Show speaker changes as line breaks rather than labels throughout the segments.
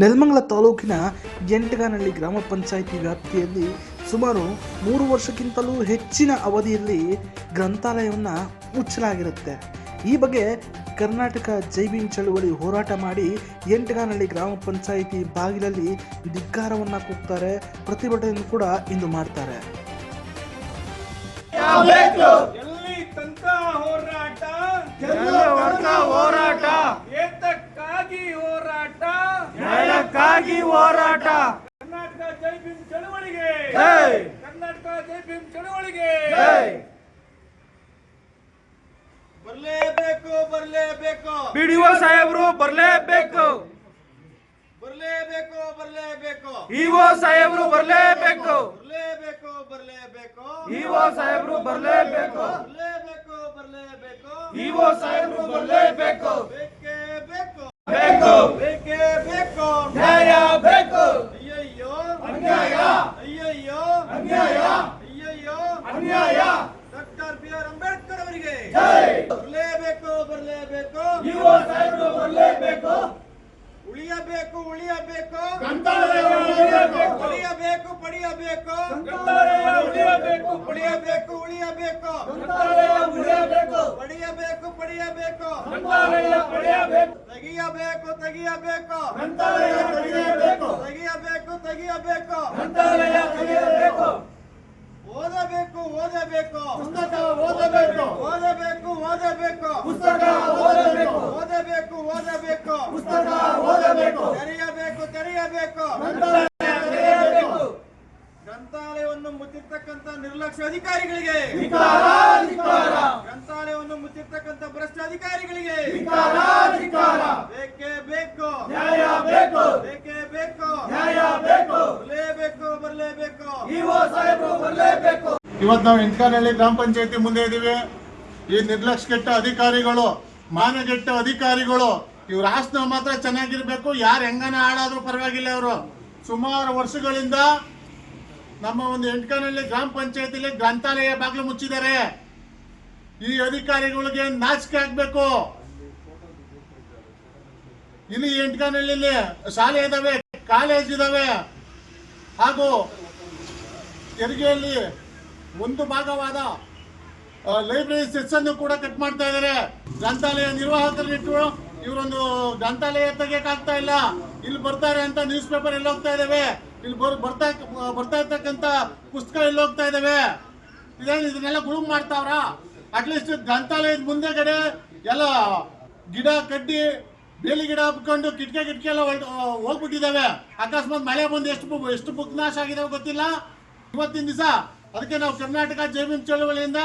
ನೆಲಮಂಗಲ ತಾಲೂಕಿನ ಎಂಟಗಾನಹಳ್ಳಿ ಗ್ರಾಮ ಪಂಚಾಯಿತಿ ವ್ಯಾಪ್ತಿಯಲ್ಲಿ ಸುಮಾರು ಮೂರು ವರ್ಷಕ್ಕಿಂತಲೂ ಹೆಚ್ಚಿನ ಅವಧಿಯಲ್ಲಿ ಗ್ರಂಥಾಲಯವನ್ನು ಮುಚ್ಚಲಾಗಿರುತ್ತೆ. ಈ ಬಗ್ಗೆ ಕರ್ನಾಟಕ ಜೈವಿನ್ ಚಳುವಳಿ ಹೋರಾಟ ಮಾಡಿ ಎಂಟಗಾನಹಳ್ಳಿ ಗ್ರಾಮ ಪಂಚಾಯಿತಿ ಬಾಗಿಲಲ್ಲಿ ಧಿಕ್ಕಾರವನ್ನು ಕೂಗ್ತಾರೆ. ಪ್ರತಿಭಟನೆಯನ್ನು ಕೂಡ ಇಂದು ಮಾಡ್ತಾರೆ.
ಹೋರಾಟ?
ಹೋರಾಟ
ಏತಕ್ಕಾಗಿ ಹೋರಾಟ
ನ್ಯಾಯಕ್ಕಾಗಿ ಹೋರಾಟ.
ಕರ್ನಾಟಕ ಜೈ ಭೀಮ್ ಚಳವಳಿಗೆ.
ಜೈ!
ಕರ್ನಾಟಕ ಜೈ ಭೀಮ್ ಚಳವಳಿಗೆ.
ಜೈ!
ಬರ್ಲೇಬೇಕು ಬರ್ಲೇಬೇಕು.
ಪಿಡಿಒ ಸಾಹೇಬರು ಬರ್ಲೇಬೇಕು.
ಬರ್ಲೇಬೇಕು ಬರ್ಲೇಬೇಕು.
ಇಒ ಸಾಹೇಬರು ಬರ್ಲೇಬೇಕು.
ಬರ್ಲೇಬೇಕು ಬರ್ಲೇಬೇಕು.
ಇಒ ಸಾಹೇಬರು ಬರ್ಲೇಬೇಕು.
ಬರ್ಲೇಬೇಕು ಬರ್ಲೇಬೇಕು.
ಇಒ ಸಾಹೇಬರು ಬರ್ಲೇಬೇಕು.
ಬೇಕೇ. ಬೇಕು
ಬೇಕು. ನ್ಯಾಯ ಬೇಕು.
ಅಯ್ಯಯ್ಯೋ.
ಅನ್ಯಾಯ.
ಅಯ್ಯಯ್ಯೋ.
ಅನ್ಯಾಯ.
ಅಯ್ಯಯ್ಯೋ.
ಅನ್ಯಾಯ.
ಡಾಕ್ಟರ್ ಬಿ ಆರ್ ಅಂಬೇಡ್ಕರ್ ಅವರಿಗೆ! ಬರ್ಲೇಬೇಕು ಬರ್ಲೇಬೇಕು.
ಯುವ ಸಾಹೇಬರು ಬರ್ಲೇಬೇಕು.
ಉಳಿಯಬೇಕು ಉಳಿಯಬೇಕು
ಗ್ರಂಥಾಲಯ ಉಳಿಯಬೇಕು.
ಪಡೆಯಬೇಕು ಪಡೆಯಬೇಕು
ಗ್ರಂಥಾಲಯ ಉಳಿಯಬೇಕು.
ಪಡೆಯಬೇಕು ಉಳಿಯಬೇಕು
ಗ್ರಂಥಾಲಯ ಉಳಿಯಬೇಕು
ಪಡೆಯಬೇಕು ಪಡೆಯಬೇಕು
ಗ್ರಂಥಾಲಯ ಪಡೆಯಬೇಕು
ತೆಗಿಯಬೇಕು ತೆಗಿಯಬೇಕು
ಗ್ರಂಥಾಲಯ ತೆಗೆಯಬೇಕು
ತೆಗಿಯಬೇಕು ತೆಗಿಯಬೇಕು
ಗ್ರಂಥಾಲಯ ತೆಗೆಯಬೇಕು
ಅಧಿಕಾರಿಗಳಿಗೆ. ಗ್ರಂಥಾಲಯವನ್ನು ಮುಚ್ಚಿರ್ತಕ್ಕಂಥ ಭ್ರಷ್ಟ ಅಧಿಕಾರಿಗಳಿಗೆ. ಬೇಕೇ ಬೇಕು.
ನ್ಯಾಯ ಬೇಕು.
ಬೇಕೇ ಬೇಕು.
ನ್ಯಾಯ ಬೇಕು.
ಬರಲೇಬೇಕು ಬರಲೇಬೇಕು.
ಬರ್ಲೇಬೇಕು.
ಇವತ್ತು ನಾವು ಇಂಟ್ಕಾನಹಳ್ಳಿ ಗ್ರಾಮ ಪಂಚಾಯತಿ ಮುಂದೆ ಇದ್ದೀವಿ. ಈ ನಿರ್ಲಕ್ಷ್ಯಗೆಟ್ಟ ಅಧಿಕಾರಿಗಳು ಮಾನಗೆಟ್ಟ ಅಧಿಕಾರಿಗಳು ಇವ್ರ ಆಸ್ತ ಮಾತ್ರ ಚೆನ್ನಾಗಿರ್ಬೇಕು. ಯಾರು ಹೆಂಗನ ಹಾಳಾದ್ರೂ ಪರವಾಗಿಲ್ಲ ಅವರು ಸುಮಾರು ವರ್ಷಗಳಿಂದ ನಮ್ಮ ಒಂದು ಎಂಟ್ಕಾನಲ್ಲಿ ಗ್ರಾಮ ಪಂಚಾಯತಿಲಿ ಗ್ರಂಥಾಲಯ ಬಾಗಿಲು ಮುಚ್ಚಿದ್ದಾರೆ. ಈ ಅಧಿಕಾರಿಗಳಿಗೆ ನಾಚಿಕೆ ಆಗ್ಬೇಕು. ಇಲ್ಲಿ ಎಂಟ್ಕನಲ್ಲಿ ಶಾಲೆ ಇದಾವೆ, ಕಾಲೇಜ್ ಇದಾವೆ. ಹಾಗೂ ತೆರಿಗೆಯಲ್ಲಿ ಒಂದು ಭಾಗವಾದ ಲೈಬ್ರರಿ ಸೆಕ್ಷನ್ ಕೂಡ ಕಟ್ ಮಾಡ್ತಾ ಇದ್ದಾರೆ. ಗ್ರಂಥಾಲಯ ನಿರ್ವಾಹಕರಿಟ್ಟು ಇವರೊಂದು ಗ್ರಂಥಾಲಯ ತೆಗಿಯಕ್ಕಾಗ್ತಾ ಇಲ್ಲ. ಇಲ್ಲಿ ಬರ್ತಾರೆ ಅಂತ ನ್ಯೂಸ್ ಪೇಪರ್ ಎಲ್ಲ ಹೋಗ್ತಾ ಇದಾವೆ. ಇಲ್ಲಿ ಬರ್ ಬರ್ತಾ ಬರ್ತಾ ಇರ್ತಕ್ಕಂಥ ಪುಸ್ತಕ ಎಲ್ಲಿ ಹೋಗ್ತಾ ಇದಾವೆ? ಇದೇನು ಇದನ್ನೆಲ್ಲ ಗುಳುಮ್ ಮಾಡ್ತಾವ್ರ? ಅಟ್ಲೀಸ್ಟ್ ಗ್ರಂಥಾಲಯದ ಮುಂದೆಗಡೆ ಎಲ್ಲ ಗಿಡ ಕಡ್ಡಿ ಬೇಲಿ ಗಿಡ ಹಬ್ಕೊಂಡು ಕಿಟಕಿ ಕಿಟಕಿ ಎಲ್ಲ ಹೋಗ್ಬಿಟ್ಟಿದ್ದಾವೆ ಅಕಸ್ಮಾತ್ ಮಳೆ ಬಂದು ಎಷ್ಟು ಎಷ್ಟು ಬುಕ್ ನಾಶ ಆಗಿದಾವೆ ಗೊತ್ತಿಲ್ಲ. ಇವತ್ತಿನ ದಿವಸ ಅದಕ್ಕೆ ನಾವು ಕರ್ನಾಟಕ ಜಮೀನು ಚಳವಳಿಯಿಂದ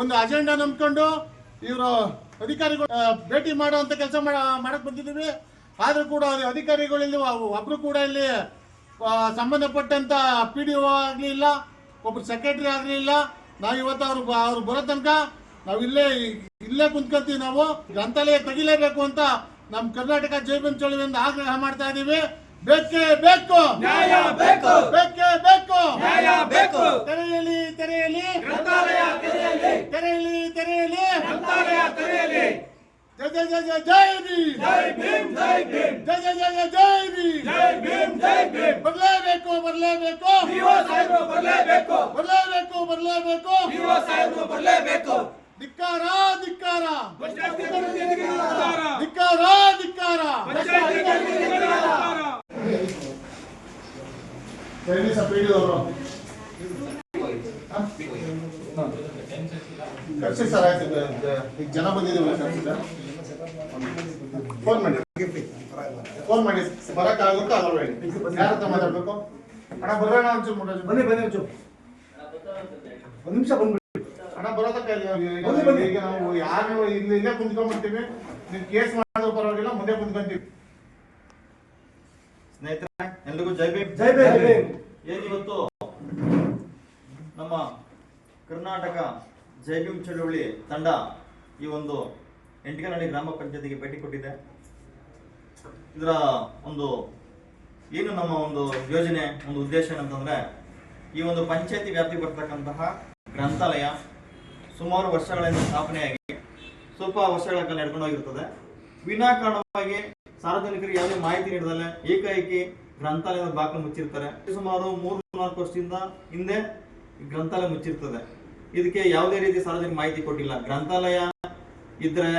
ಒಂದು ಅಜೆಂಡಾ ನಂಬ್ಕೊಂಡು ಇವರು ಅಧಿಕಾರಿಗಳು ಭೇಟಿ ಮಾಡುವಂಥ ಕೆಲಸ ಮಾಡಕ್ಕೆ ಬಂದಿದ್ದೀವಿ. ಆದ್ರೂ ಕೂಡ ಅಧಿಕಾರಿಗಳು ಅಧಿಕಾರಿಗಳಲ್ಲಿ ಒಬ್ಬರು ಕೂಡ ಇಲ್ಲಿ ಸಂಬಂಧಪಟ್ಟಂತ ಪಿ ಡಿ ಒ ಆಗ್ಲಿಲ್ಲ ಒಬ್ರು ಸೆಕ್ರೆಟರಿ ಆಗಲಿಲ್ಲ ನಾವು ಇವತ್ತು ಅವ್ರು ಅವ್ರು ಬರೋ ತನಕ ನಾವು ಇಲ್ಲೇ ಇಲ್ಲೇ ಕುಂತ್ಕೊಂತೀವಿ ನಾವು. ಗ್ರಂಥಾಲಯ ತೆಗಿಲೇಬೇಕು ಅಂತ ನಮ್ಮ ಕರ್ನಾಟಕ ಜೈವಿನ್ ಚಳವಳಿಯಿಂದ ಆಗ್ರಹ ಮಾಡ್ತಾ ಇದೀವಿ. ಬೇಕೇ ಬೇಕು.
ನ್ಯಾಯ ಬೇಕು.
ಬೇಕೇ ಬೇಕು.
ನ್ಯಾಯ ಬೇಕು.
ತೆರೆಯಲಿ ತೆರೆಯಲಿ.
ಗ್ರಂಥಾಲಯ ತೆರೆಯಲಿ.
ತೆರೆಯಲಿ ತೆರೆಯಲಿ.
ಗ್ರಂಥಾಲಯ ತೆರೆಯಲಿ.
ಜಯ ಜಯ ಜಯ ಜಯ ಜೈ ಭೀಮ್
ಜೈ ಭೀಮ್ ಜೈ ಭೀಮ್
ಜಯ ಜಯ ಜಯ ಜಯ ಜೈ ಭೀಮ್
ಜೈ ಭೀಮ್ ಜೈ ಭೀಮ್
ಬರಲೇಬೇಕು ಬರಲೇಬೇಕು
ಇಒ ಸಾಹೇಬರು ಬರ್ಲೇಬೇಕು
ಬರಲೇಬೇಕು ಬರಲೇಬೇಕು
ಇಒ ಸಾಹೇಬರು ಬರ್ಲೇಬೇಕು
ಧಿಕ್ಕಾರ ಧಿಕ್ಕಾರ
ಧಿಕ್ಕಾರ.
ಧಿಕ್ಕಾರ. ಸರಿ ಸರ್ ಪೀಡಿದವರು ಕರ್ಸಿ ಸರ್ ಆಯ್ತು ಈಗ ಜನ ಬಂದಿದ್ದೀವಿ ಕರ್ಸಿ ಸರ್ ಫೋನ್ ಮಾಡಿ. ಫೋನ್ ಮಾಡಿ. ಬರಕ್ಕಾಗುತ್ತೋ ಆಗಲ್ವೇಳಿ ಯಾರ ಹತ್ರ ಮಾತಾಡ್ಬೇಕು? ಅಣ್ಣ ಬರೋಣ ಒಂಚೂರು ಮುಟ್ಟೋದು.
ಬನ್ನಿ ಬನ್ನಿ ಒಂಚೂರು. ಒಂದು ನಿಮಿಷ ಬಂದ್ಬಿಡಿ.
ಅಣ್ಣ
ಬನ್ನಿ, ಬನ್ನಿ.
ಈಗ ನಾವು ಯಾರು ಇಲ್ಲಿ ಇಲ್ಲೇ ಕುಂತ್ಕೊಂಡ್ಬಿಡ್ತೀವಿ? ನೀವು ಕೇಸ್ ಮಾಡಿದ್ರು ಪರವಾಗಿಲ್ಲ ಮುಂದೆ ಕುಂತ್ಕೊಂತೀವಿ.
ಸ್ನೇಹಿತರೆ ಎಲ್ರಿಗೂ ಜೈ ಭೀಮ್.
ಜೈ ಭೀಮ್.
ಏನಿವತ್ತು? ನಮ್ಮ ಕರ್ನಾಟಕ ಜೈ ಭೀಮ್ ಚಳುವಳಿ ತಂಡ ಈ ಒಂದು ಎಂಟಗನಹಳ್ಳಿ ಗ್ರಾಮ ಪಂಚಾಯತಿಗೆ ಭೇಟಿ ಕೊಟ್ಟಿದೆ ಇದರ ಒಂದು ಏನು ನಮ್ಮ ಒಂದು ಯೋಜನೆ, ಒಂದು ಉದ್ದೇಶ ಏನಂತಂದ್ರೆ, ಈ ಒಂದು ಪಂಚಾಯತಿ ವ್ಯಾಪ್ತಿ ಬರ್ತಕ್ಕಂತಹ ಗ್ರಂಥಾಲಯ ಸುಮಾರು ವರ್ಷಗಳಿಂದ ಸ್ಥಾಪನೆಯಾಗಿ ಸ್ವಲ್ಪ ವರ್ಷಗಳ ಕಾಲ ನಡ್ಕೊಂಡು ಹೋಗಿರ್ತದೆ. ವಿನಾಕಾರಣವಾಗಿ ಸಾರ್ವಜನಿಕರಿಗೆ ಯಾವುದೇ ಮಾಹಿತಿ ನೀಡದಲ್ಲ ಏಕಾಏಕಿ ಗ್ರಂಥಾಲಯದ ಬಾಕಲು ಮುಚ್ಚಿರ್ತಾರೆ. ಸುಮಾರು ಮೂರು ನಾಲ್ಕು ವರ್ಷದಿಂದ ಹಿಂದೆ ಗ್ರಂಥಾಲಯ ಮುಚ್ಚಿರ್ತದೆ. ಇದಕ್ಕೆ ಯಾವುದೇ ರೀತಿ ಸಾರ್ವಜನಿಕ ಮಾಹಿತಿ ಕೊಟ್ಟಿಲ್ಲ. ಗ್ರಂಥಾಲಯ ಇದ್ರೆ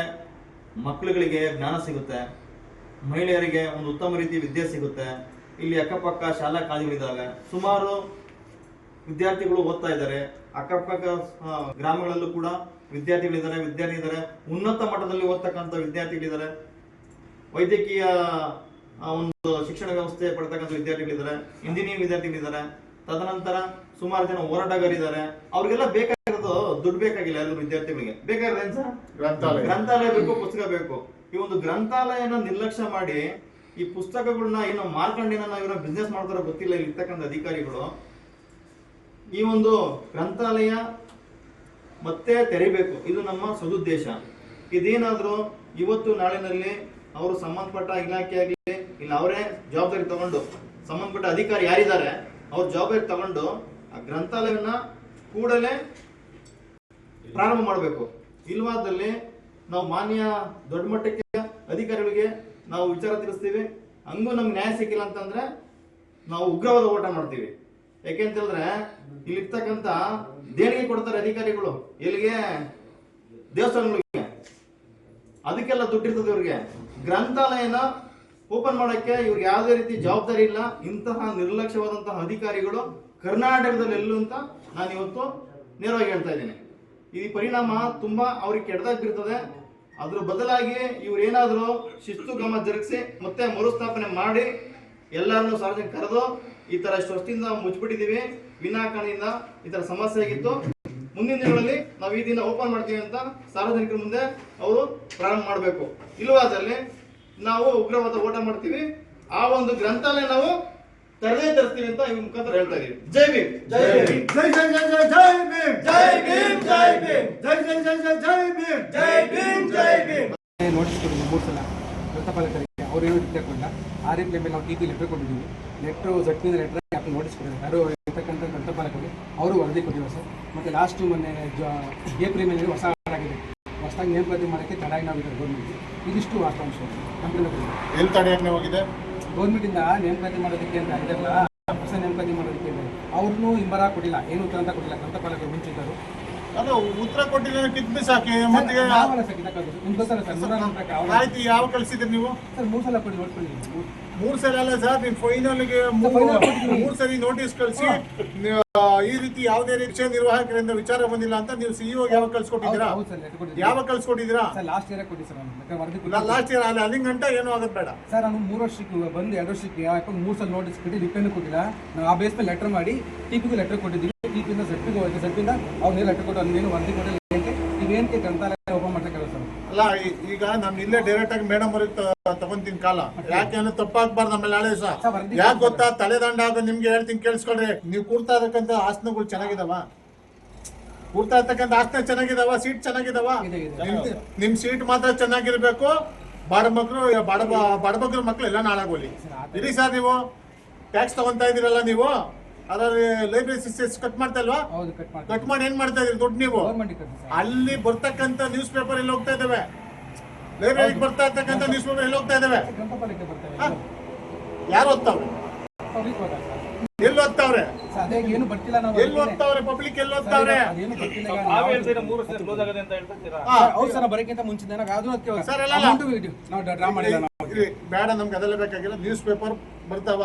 ಮಕ್ಕಳುಗಳಿಗೆ ಜ್ಞಾನ ಸಿಗುತ್ತೆ, ಮಹಿಳೆಯರಿಗೆ ಒಂದು ಉತ್ತಮ ರೀತಿ ವಿದ್ಯೆ ಸಿಗುತ್ತೆ. ಇಲ್ಲಿ ಅಕ್ಕಪಕ್ಕ ಶಾಲಾ ಕಾಲೇಜುಗಳಿದ್ದಾವೆ ಸುಮಾರು ವಿದ್ಯಾರ್ಥಿಗಳು ಓದ್ತಾ ಇದ್ದಾರೆ. ಅಕ್ಕಪಕ್ಕ ಗ್ರಾಮಗಳಲ್ಲೂ ಕೂಡ ವಿದ್ಯಾರ್ಥಿಗಳಿದ್ದಾರೆ ವಿದ್ಯಾರ್ಥಿ ಇದ್ದಾರೆ. ಉನ್ನತ ಮಟ್ಟದಲ್ಲಿ ಓದ್ತಕ್ಕಂಥ ವಿದ್ಯಾರ್ಥಿಗಳಿದ್ದಾರೆ. ವೈದ್ಯಕೀಯ ಒಂದು ಶಿಕ್ಷಣ ವ್ಯವಸ್ಥೆ ಪಡ್ತಕ್ಕಂಥ ವಿದ್ಯಾರ್ಥಿಗಳಿದ್ದಾರೆ. ಇಂಜಿನಿಯರಿಂಗ್ ವಿದ್ಯಾರ್ಥಿಗಳಿದ್ದಾರೆ. ತದನಂತರ ಸುಮಾರು ಜನ ಹೋರಾಟಗಾರಿದ್ದಾರೆ ಅವ್ರಿಗೆಲ್ಲ ಬೇಕಾಗಿರೋದು ದುಡ್ಡು ಬೇಕಾಗಿಲ್ಲ ಯಾರು ವಿದ್ಯಾರ್ಥಿಗಳಿಗೆ ಬೇಕಾದ್ರೆ ಸರ್?
ಗ್ರಂಥಾಲಯ.
ಗ್ರಂಥಾಲಯ ಬೇಕು ಪುಸ್ತಕ ಬೇಕು. ಈ ಒಂದು ಗ್ರಂಥಾಲಯನ ನಿರ್ಲಕ್ಷ್ಯ ಮಾಡಿ ಈ ಪುಸ್ತಕಗಳನ್ನ ಏನೋ ಮಾರ್ಕಂಡಿನ ಇವರ ಬಿಸ್ನೆಸ್ ಮಾಡ್ತಾರೋ ಗೊತ್ತಿಲ್ಲ ಇಲ್ಲಿ ಇರ್ತಕ್ಕಂಥ ಅಧಿಕಾರಿಗಳು. ಈ ಒಂದು ಗ್ರಂಥಾಲಯ ಮತ್ತೆ ತೆರಿಬೇಕು. ಇದು ನಮ್ಮ ಸದುದ್ದೇಶ. ಇದೇನಾದರೂ ಇವತ್ತು ನಾಳಿನಲ್ಲಿ ಅವರು ಸಂಬಂಧಪಟ್ಟ ಇಲಾಖೆ ಆಗಲಿ ಇಲ್ಲ ಅವರೇ ಜವಾಬ್ದಾರಿ ತಗೊಂಡು ಸಂಬಂಧಪಟ್ಟ ಅಧಿಕಾರಿ ಯಾರಿದ್ದಾರೆ ಅವ್ರ ಜವಾಬ್ದಾರಿ ತಗೊಂಡು ಆ ಗ್ರಂಥಾಲಯವನ್ನ ಕೂಡಲೇ ಪ್ರಾರಂಭ ಮಾಡಬೇಕು. ಇಲ್ವಾದಲ್ಲಿ ನಾವು ಮಾನ್ಯ ದೊಡ್ಡ ಮಟ್ಟಕ್ಕೆ ಅಧಿಕಾರಿಗಳಿಗೆ ನಾವು ವಿಚಾರ ತಿಳಿಸ್ತೀವಿ. ಹಂಗೂ ನಮ್ಗೆ ನ್ಯಾಯ ಸಿಕ್ಕಿಲ್ಲ ಅಂತಂದ್ರೆ ನಾವು ಉಗ್ರವಾದ ಓಟ ಮಾಡ್ತೀವಿ. ಯಾಕೆಂತ ಹೇಳಿದ್ರೆ ಇಲ್ಲಿರ್ತಕ್ಕಂಥ ದೇಣಿಗೆ ಕೊಡ್ತಾರೆ ಅಧಿಕಾರಿಗಳು. ಎಲ್ಲಿಗೆ? ದೇವಸ್ಥಾನಗಳಿಗೆ. ಅದಕ್ಕೆಲ್ಲ ದುಡ್ಡಿರ್ತದೆ ಇವ್ರಿಗೆ. ಗ್ರಂಥಾಲಯನ ಓಪನ್ ಮಾಡಕ್ಕೆ ಇವ್ರಿಗೆ ಯಾವುದೇ ರೀತಿ ಜವಾಬ್ದಾರಿ ಇಲ್ಲ. ಇಂತಹ ನಿರ್ಲಕ್ಷ್ಯವಾದಂತಹ ಅಧಿಕಾರಿಗಳು ಕರ್ನಾಟಕದಲ್ಲಿ ಎಲ್ಲೂ ಅಂತ ನಾನು ಇವತ್ತು ನೇರವಾಗಿ ಹೇಳ್ತಾ ಇದ್ದೀನಿ. ಈ ಪರಿಣಾಮ ತುಂಬಾ ಅವ್ರಿಗೆ ಬೀರ್ತದೆ ಅದ್ರ ಬದಲಾಗಿ ಇವ್ರು ಏನಾದರೂ ಶಿಸ್ತು ಗಮ ಜರುಗಿಸಿ ಮತ್ತೆ ಮರುಸ್ಥಾಪನೆ ಮಾಡಿ ಎಲ್ಲರನ್ನು ಸಾರ್ವಜನಿಕ ಕರೆದು ಈ ತರ ಸ್ವಸ್ತಿಯಿಂದ ಮುಚ್ಚಿಬಿಟ್ಟಿದ್ದೀವಿ. ವಿನಾಕಾರಣಿಯಿಂದ ಈ ತರ ಸಮಸ್ಯೆ ಆಗಿತ್ತು. ಮುಂದಿನ ದಿನಗಳಲ್ಲಿ ನಾವು ಈ ದಿನ ಓಪನ್ ಮಾಡ್ತೀವಿ ಅಂತ ಸಾರ್ವಜನಿಕರ ಮುಂದೆ ಅವರು ಪ್ರಾರಂಭ ಮಾಡಬೇಕು. ಇಲ್ಲವಾದಲ್ಲಿ ನಾವು ಉಗ್ರವಾದ ಓಟ ಮಾಡ್ತೀವಿ. ಆ ಒಂದು ಗ್ರಂಥಾಲಯ ನಾವು ತರದೇ ತರಿಸ್ತೀವಿ ಅಂತ ಈ ಮುಖಾಂತರ ಹೇಳ್ತಾ ಇದೀವಿ ಜೈ ಭೀಮ್ ಜೈ ಭೀಮ್.
ಜೈ ಜೈ ಜೈ ಜೈ ಜೈ ಭೀಮ್. ಜೈ ಭೀಮ್ ಜೈ ಭೀಮ್. ಜೈ ಜೈ ಜೈ ಜೈ ಜೈ ಭೀಮ್. ಜೈ ಭೀಮ್ ಜೈ ಭೀಮ್.
ನೋಟಿಸ್ ಕೊಟ್ಟಿದ್ದೀವಿ ಮೂರು ಸಲ. ಗ್ರಂಥಪಾಲಕರಿಗೆ ಅವ್ರು ಏನು ಕೊಡಲ್ಲ ಆ ರೀತಿ ಮೇಲೆ ನಾವು ಟಿ ಪಿ ಲೆಟರ್ ಕೊಟ್ಟಿದ್ದೀವಿ ಲೆಟ್ರು ಪಿ ಲೆಟ್ರ್ ಯಾಕೆ ನೋಟಿಸ್ ಕೊಟ್ಟಿದ್ದಾರೆ. ಯಾರು ಇರ್ತಕ್ಕಂಥ ಗ್ರಂಥಪಾಲಕರಿಗೆ ಅವರು ವರದಿ ಕೊಟ್ಟಿದ್ದಾರೆ ಸರ್. ಮತ್ತು ಲಾಸ್ಟು ಮೊನ್ನೆ ಜ ಏಪ್ರಿಲ್ ಮೇಲೆ ಹೊಸ ಆಗಿದೆ. ಹೊಸದಾಗಿ ನೇಮಕಾತಿ ಮಾಡೋಕ್ಕೆ ತಡಾಗಿ ನಾವಿದ್ದಾರೆ ಗೌರ್ಮೆಂಟ್ ಇದಿಷ್ಟು ವಾಸ್ತವಾಂಶ.
ಎಲ್ಲಿ ತಡೆಯಕ್ಕೆ ಹೋಗಿದೆ?
ಗೌರ್ಮೆಂಟಿಂದ ನೇಮಕಾತಿ ಮಾಡೋದಕ್ಕೆ ಅಂತ ಇದೆಲ್ಲ ಹೊಸ ನೇಮಕಾತಿ ಮಾಡೋದಕ್ಕೆ ಇದೆ ಅವ್ರನ್ನೂ ಹಿಂಬರ ಕೊಟ್ಟಿಲ್ಲ ಏನು ಉತ್ತರ ಅಂತ ಕೊಟ್ಟಿಲ್ಲ ಗ್ರಂಥಪಾಲಕರು ಮುಂಚಿದ್ದರು
ಅದು ಉತ್ತರ ಕೊಟ್ಟಿಲ್ಲ ಕಿತ್ ಸಾಕಿ ಮತ್ತೆ ಆಯ್ತು ಯಾವ ಕಳಿಸಿದ್ರಿ ನೀವು?
ಸರ್ ಮೂರು ಸಲ ಕೊಡಿ ನೋಡ್ಕೊಂಡಿದ್ದೀನಿ ಮೂರು-
ಸಲ ಅಲ್ಲ ಸರ್ ನೀವು ಫೈನಲ್ಗೆ ಮೂರು ಸರಿ ನೋಟಿಸ್ ಕಳಿಸಿ ಈ ರೀತಿ ಯಾವುದೇ ರೀತಿಯ ನಿರ್ವಾಹಕರಿಂದ ವಿಚಾರ ಬಂದಿಲ್ಲ ಅಂತ ನೀವು ಸಿಇಒ ಯಾವಾಗ ಕಳ್ಸಿಕೊಟ್ಟಿದ್ದೀರಾ? ಯಾವಾಗ ಕಳ್ಸಿಕೊಟ್ಟಿದ್ದೀರಾ?
ಲಾಸ್ಟ್ ಇಯರ್ ಕೊಡಿ ಸರ್
ಲಾಸ್ಟ್ ಇಯರ್ ಅಲ್ಲಿ ಅಲ್ಲಿಂಗ್ ಗಂಟ ಏನೂ ಆಗೋದು ಬೇಡ.
ಸರ್ ನಾನು ಮೂರು ವರ್ಷಕ್ಕೆ ಬಂದು ಎರಡು ವರ್ಷಕ್ಕೆ ಯಾಕೆ ಮೂರು ಸಲ ನೋಟಿಸ್ ಕೊಟ್ಟು ರಿಪೇನ್ ಕೊಟ್ಟಿಲ್ಲ. ನಾವು ಆ ಬೇಸ್ ಮೇಲೆ ಲೆಟರ್ ಮಾಡಿ ಟಿ ಪಿಗೂ ಲೆಟರ್ ಕೊಟ್ಟಿದ್ದೀವಿ ಟಿ ಪಿಯಿಂದ ಸೆಟ್ಪಿಗೆ ಹೋಗಿ ಸೆಟ್ಪಿಂದ ಅವ್ರು ಲೆಟರ್ ಕೊಟ್ಟು ಅದೇನು ವರದಿ ಕೊಟ್ಟಿಲ್ಲ ಏನಕ್ಕೆ ಗ್ರಂಥಾಲಯ ಓಪನ್ ಮಾಡ್ಲಿಕ್ಕೆ ಸರ್
ಅಲ್ಲ ಈಗ ನಮ್ ಇಲ್ಲೇ ಡೈರೆಕ್ಟ್ ಆಗಿ ಮೇಡಮ್ ಅವ್ರಿಗೆ ತಗೊಂತೀನಿ ಕಾಲ. ಯಾಕೆ ಏನೋ ತಪ್ಪಾಗ್ಬಾರ್ದು ಆಮೇಲೆ ನಾಳೆ
ಸಹ?
ಯಾಕೆ ಗೊತ್ತಾ? ತಲೆದಂಡ ಆಗ ನಿಮ್ಗೆ ಹೇಳ್ತೀನಿ ಕೇಳಿಸ್ಕೊಳ್ರಿ. ನೀವು ಕೂರ್ತಾ ಇರತಕ್ಕಂತ ಆಸನಗಳು ಚೆನ್ನಾಗಿದಾವ? ಕೂರ್ತಾ ಇರ್ತಕ್ಕಂಥ ಆಸನ ಚೆನ್ನಾಗಿದಾವ? ಸೀಟ್ ಚೆನ್ನಾಗಿದಾವ. ನಿಮ್- ಸೀಟ್ ಮಾತ್ರ ಚೆನ್ನಾಗಿರ್ಬೇಕು. ಬಡ ಮಕ್ಕಳು ಬಡ ಬಡ ಮಕ್ಕಳು ಎಲ್ಲ ನಾಳಾಗೋಲಿ. ಇರಿ ಸರ್ ನೀವು. ಟ್ಯಾಕ್ಸ್ ತಗೊಂತಾ ಇದೀರಲ್ಲ ನೀವು. ಅದರಲ್ಲಿ ಲೈಬ್ರರಿ ಸಿಸ್ಟೆಸ್ ಕಟ್ ಮಾಡ್ತಾ ಇಲ್ವಾ?
ಹೌದು ಕಟ್ ಮಾಡಿ
ಕಟ್ ಮಾಡಿ ಏನ್ ಮಾಡ್ತಾ ಇದೀರಿ ದುಡ್ಡು ನೀವು?
ಗೌರ್ಮೆಂಟ್
ಅಲ್ಲಿ ಬರ್ತಕ್ಕಂತ ನ್ಯೂಸ್ ಪೇಪರ್ ಎಲ್ಲಿ ಹೋಗ್ತಾ ಇದಾವೆ ಲೈಬ್ರರಿಗೆ ಬರ್ತಾ ಇರ್ತಕ್ಕಂಥ ನ್ಯೂಸ್ ಪೇಪರ್ ಎಲ್ಲಿ ಹೋಗ್ತಾ ಹಾ? ಯಾರು ಓದ್ತಾವ್ರೆ?
ಪಬ್ಲಿಕ್
ಎಲ್ಲಿ ಓದ್ತಾವ್ರೆ?
ಸರ್ ಅದೇ ಏನು ಬರ್ತಿಲ್ಲ ನಾವು
ಎಲ್ಲಿ ಓದ್ತಾವ್ರೆ? ಪಬ್ಲಿಕ್ ಎಲ್ಲಿ ಓದ್ತಾವ್ರೆ?
ಅದೇನು ಬರ್ತಿಲ್ಲ ಈಗ
ತಾವು
ನಾವು-
ಹೇಳ್ತೀರಾ ಮೂರು ಸಲ ಕ್ಲೋಸ್ ಆಗದೆ ಅಂತ ಹೇಳ್ತೀರಾ
ಹಾ,
ಸರ್, ಹೌದು ಸರ್ ನಾವು ಅದಕ್ಕೆ
ಸರ್,
ಡ್ರಾ ಮಾಡಿಲ್ಲ ನಾವು.
ಬೇಡ ನಮ್ಗೆ ಅದೆಲ್ಲ ಬೇಕಾಗಿಲ್ಲ ನ್ಯೂಸ್ ಪೇಪರ್ ಬರ್ತಾವ.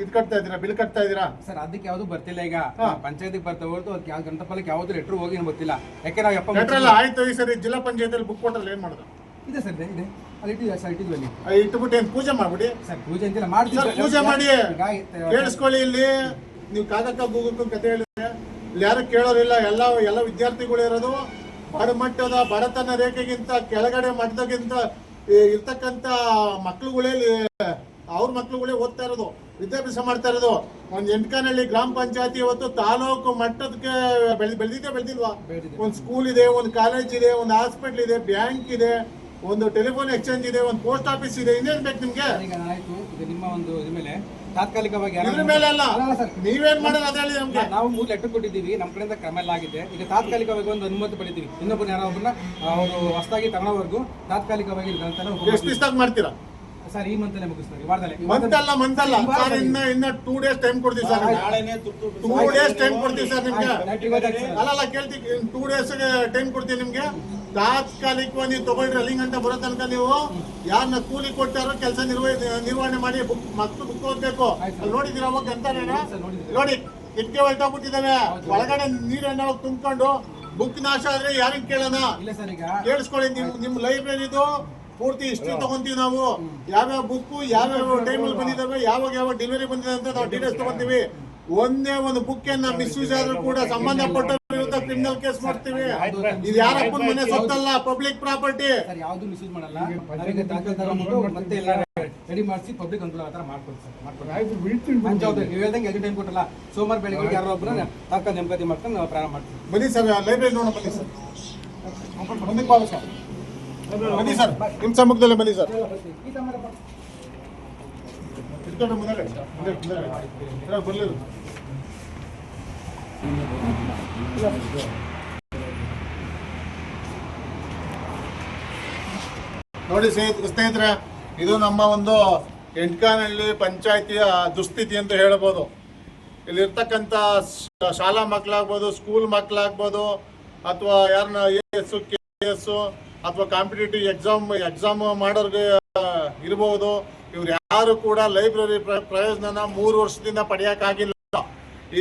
ಇದು ಕಟ್ತಾ ಇದೀರಾ ಬಿಲ್ ಕಟ್ತಾ ಇದೀರಾ
ಸರ್ ಅದಕ್ಕೆ ಯಾವ್ದು ಬರ್ತಿಲ್ಲ ಈಗ. ಪಂಚಾಯತಿಗೆ ಬರ್ತಾ ಹೊರತು ಅದಕ್ಕೆ ಯಾವ ಗ್ರಂಥಪಾಲಕ್ಕೆ ಯಾವ್ದು ಲೆಟ್ರ್ ಹೋಗಿ ಏನು ಗೊತ್ತಿಲ್ಲ. ಯಾಕೆ ನಾವು ಎಪ್ಪ
ಲೆಟರ್ ಎಲ್ಲ ಆಯ್ತು ಈ ಸರಿ ಜಿಲ್ಲಾ ಪಂಚಾಯತಿಯಲ್ಲಿ ಬುಕ್ ಕೊಟ್ಟಲ್ಲಿ ಏನ್ ಮಾಡೋದು?
ಇದೆ ಸರ್ ಇದೆ, ಇದೆ. ಅಲ್ಲಿ ಇಟ್ಟಿದ್ವಿ ಸರ್ ಇಟ್ಟಿದ್ವಿ ಅಲ್ಲಿ.
ಇಟ್ಬಿಟ್ಟು ಏನ್ ಪೂಜೆ ಮಾಡ್ಬಿಡಿ.
ಸರ್ ಪೂಜೆ ಅಂತಿಲ್ಲ ಮಾಡ್ತೀವಿ.
ಪೂಜೆ ಮಾಡಿ. ಕೇಳಿಸ್ಕೊಳ್ಳಿ ಇಲ್ಲಿ. ನೀವು ಕಾಗಕ್ಕ ಗೂಗಕ್ಕ ಕತೆ ಹೇಳಿದ್ರೆ. ಇಲ್ಲಿ ಯಾರು ಕೇಳೋರಿಲ್ಲ. ಎಲ್ಲ ಎಲ್ಲ ವಿದ್ಯಾರ್ಥಿಗಳು ಇರೋದು ಬಡ ಮಟ್ಟದ ಬಡತನ ರೇಖೆಗಿಂತ ಕೆಳಗಡೆ ಮಟ್ಟದಗಿಂತ ಇರ್ತಕ್ಕಂತ ಇರ್ತಕ್ಕಂಥ ಮಕ್ಳುಗಳೇ ಇಲ್ಲಿ ಅವ್ರ ಮಕ್ಳುಗಳೇ ಓದ್ತಾ ಇರೋದು ವಿದ್ಯಾಭ್ಯಾಸ ಮಾಡ್ತಾ ಇರೋದು. ಒಂದ್ ಎಂಟ್ಕನಹಳ್ಳಿ ಗ್ರಾಮ ಪಂಚಾಯತಿ ಇವತ್ತು ತಾಲೂಕು ಮಟ್ಟದಕ್ಕೆ ಬೆಳೆದು ಬೆಳೆದಿದೆ ಬೆಳೆದಿಲ್ವಾ. ಒಂದು ಸ್ಕೂಲ್ ಇದೆ ಒಂದು ಕಾಲೇಜ್ ಇದೆ ಒಂದು ಹಾಸ್ಪಿಟಲ್ ಇದೆ ಬ್ಯಾಂಕ್ ಇದೆ ಒಂದು ಟೆಲಿಫೋನ್ ಎಕ್ಸ್ಚೇಂಜ್ ಇದೆ ಒಂದು ಪೋಸ್ಟ್ ಆಫೀಸ್ ಇದೆ. ಇನ್ನೇನ್ ಬೇಕು ನಿಮ್ಗೆ?
ನಿಮ್ಮ ಒಂದು ಮೇಲೆ ತಾತ್ಕಾಲಿಕವಾಗಿ
ಇದ್ರ ಮೇಲೆ ಅಲ್ಲ. ನೀವೇನ್ ಮಾಡೋದು ಅದ ಹೇಳಿ ನಮ್ಗೆ
ನಾವು ಮೂರು ಲೆಟರ್ ಕೊಟ್ಟಿದ್ದೀವಿ ನಮ್ಮ ಕಡೆಯಿಂದ ಕ್ರಮ ಎಲ್ಲ ಆಗಿದೆ. ಈಗ ತಾತ್ಕಾಲಿಕವಾಗಿ ಒಂದು ಅನುಮತಿ ಪಡಿತೀವಿ ಇನ್ನೊಬ್ಬರು ಯಾರೋ ಒಬ್ಬರನ್ನ ಅವರು ಹೊಸದಾಗಿ ತಗೊಳ್ಳೋವರೆಗೂ ತಾತ್ಕಾಲಿಕವಾಗಿ
ಎಷ್ಟು ದಿವಸದಾಗ ಮಾಡ್ತೀರಾ?
ಸರ್ ಈ ಮಂತ್ ಮುಗಿಸ್ತಾರೆ ವಾರದಲ್ಲಿ.
ಮಂತ್ ಅಲ್ಲ ಮಂತ್ ಅಲ್ಲ ಸರ್ ಇನ್ನ ಇನ್ನ ಟೂ ಡೇಸ್ ಟೈಮ್ ಕೊಡ್ತೀವಿ ಸರ್ ಟೂ ಡೇಸ್ ಟೈಮ್ ಕೊಡ್ತೀವಿ ಸರ್ ನಿಮ್ಗೆ.
ಇವತ್ತು
ಅಲ್ಲಲ್ಲ ಕೇಳ್ತೀವಿ ಟೂ ಡೇಸ್ ಟೈಮ್ ಕೊಡ್ತೀವಿ ನಿಮ್ಗೆ. ತಾತ್ಕಾಲಿಕವಾಗಿ ನೀವು ತಗೊಳ್ರಿ ಅಲ್ಲಿಂಗ್ ಅಂತ ಬರೋ ತನಕ ನೀವು ಯಾರನ್ನ ಕೂಲಿ ಕೊಟ್ಟಾರೋ ಕೆಲಸ ನಿರ್ವಹಣೆ ಮಾಡಿ ಬುಕ್ ಮಕ್ಕಳು ಬುಕ್ ಓದ್ಬೇಕು. ಅಲ್ಲಿ ನೋಡಿದಿರ ಅವಾಗ ಅಂತಾರೇನ ನೋಡಿ ಇಟ್ಕೆ ಹೊಲ್ಟೋಗ್ಬಿಟ್ಟಿದಾವೆ ಒಳಗಡೆ ನೀರನ್ನ ತುಂಬಿಕೊಂಡು ಬುಕ್ ನಾಶ ಆದ್ರೆ ಯಾರಿಗ್ ಕೇಳೋಣ?
ಇಲ್ಲ ಸರ್ ಈಗ
ಕೇಳಿಸ್ಕೊಳ್ಳಿ ನಿಮ್ ನಿಮ್ ಲೈಬ್ರರಿದು ಪೂರ್ತಿ ಹಿಸ್ಟ್ರಿ ತಗೊಂತೀವಿ ನಾವು. ಯಾವ್ಯಾವ ಬುಕ್ ಯಾವ್ಯಾವ ಟೈಮಲ್ಲಿ ಬಂದಿದ್ದಾವೆ ಯಾವಾಗ ಯಾವ ಡೆಲಿವರಿ ಬಂದಿದೆ ಅಂತ ನಾವು ಡೀಟೇಲ್ಸ್ ತಗೊಂತೀವಿ. ಒಂದೇ ಒಂದು ಬುಕ್ ಮಿಸ್ ಮಿಸ್ಯೂಸ್ ಆದ್ರೂ ಕೂಡ ಸಂಬಂಧಪಟ್ಟ ವಿರುದ್ಧ ಕ್ರಿಮಿನಲ್ ಕೇಸ್ ಮಾಡ್ತೀವಿ. ಇದು ಯಾರಪ್ಪನ ಮನೆ ಸೊತ್ತಲ್ಲ ಪಬ್ಲಿಕ್ ಪ್ರಾಪರ್ಟಿ
ಸರ್ ಯಾವ್ದು ಮಿಸ್ಯೂಸ್ ಮಾಡಲ್ಲ. ಮತ್ತೆ ಎಲ್ಲ ರೆಡಿ ಮಾಡಿಸಿ ಪಬ್ಲಿಕ್ ಅನುಕೂಲ ಆತರ ಮಾಡ್ಕೊಡ್ತಾರೆ ನೀವು ಹೇಳ್ದಂಗೆ ಟೈಮ್ ಕೊಟ್ಟಲ್ಲ. ಸೋಮವಾರ ಬೆಳಿಗ್ಗೆ ಯಾರೋ ಒಬ್ಬರು ದಾಖಲೆ ನೆಮ್ಮದಿ ಮಾಡ್ಕೊಂಡು ನಾವು ಪ್ರಾರಂಭ ಮಾಡ್ತೀವಿ.
ಬನ್ನಿ ಸರ್ ಲೈಬ್ರರಿ ನೋಡೋಣ ಬನ್ನಿ ಸರ್. ಮುಂದಕ್ಕೆ ಸರ್. ಬನ್ನಿ ಸರ್, ನಿಮ್ ಸಮ್ಮುಖದಲ್ಲೇ ಬನ್ನಿ ಸರ್. ನೋಡಿ ಸ್ನೇಹಿತ ಸ್ನೇಹಿತರೆ, ಇದು ನಮ್ಮ ಒಂದು ಎಂಟ್ಕಾನಹಳ್ಳಿ ಪಂಚಾಯತಿಯ ದುಸ್ಥಿತಿ ಅಂತ ಹೇಳ್ಬೋದು. ಇಲ್ಲಿರ್ತಕ್ಕಂಥ ಶಾಲಾ ಮಕ್ಕಳಾಗ್ಬೋದು ಸ್ಕೂಲ್ ಮಕ್ಕಳಾಗ್ಬೋದು ಅಥವಾ ಯಾರನ್ನ ಎ ಎಸ್ ಕೆ ಎಸ್ ಅಥವಾ ಕಾಂಪಿಟೇಟಿವ್ ಎಕ್ಸಾಮ್ ಎಕ್ಸಾಮ್ ಮಾಡೋರಿಗೆ ಇರಬಹುದು ಇವ್ರು ಯಾರು ಕೂಡ ಲೈಬ್ರರಿ ಪ್ರಯೋಜನ ಮೂರು ವರ್ಷದಿಂದ ಪಡೆಯೋಕ್ಕಾಗಿಲ್ಲ.